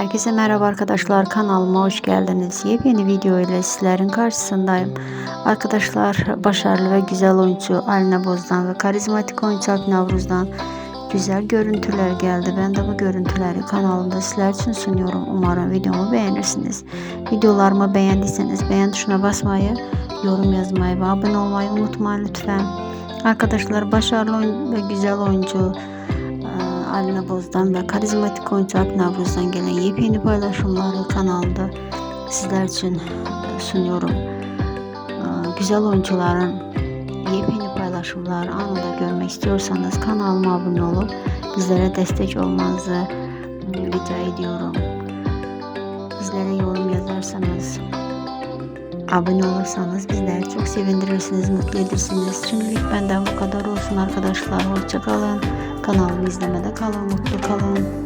Herkese merhaba arkadaşlar kanalıma hoş geldiniz. Yepyeni video ile sizlerin karşısındayım. Arkadaşlar başarılı ve güzel oyuncu Alina Boz'dan ve karizmatik oyuncu Alp Navruz'dan güzel görüntüler geldi. Ben de bu görüntüleri kanalımda sizler için sunuyorum. Umarım videomu beğenirsiniz. Videolarımı beğendiyseniz beğen tuşuna basmayı, yorum yazmayı ve abone olmayı unutmayın lütfen. Arkadaşlar başarılı ve güzel oyuncu ee, Alina Boz'dan ve karizmatik oyuncu Alp Navruz'dan gelen yepyeni paylaşımları kanalda sizler için sunuyorum. Ee, Güzel oyuncuların yepyeni paylaşımları anında görmek istiyorsanız kanalıma abone olup bizlere destek olmanızı rica ediyorum. Bizlere yorum yazarsanız abone olursanız bizleri çok sevindirirsiniz, mutlu edersiniz. Şimdilik benden bu kadar olsun arkadaşlar. Hoşçakalın. Kanalımı izlemede kalın, mutlu kalın.